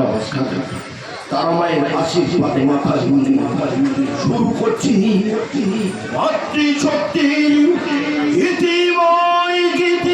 নমস্কার মাথা গুলি শুরু করছি। মাতৃশক্তির ইতিময় গীতি।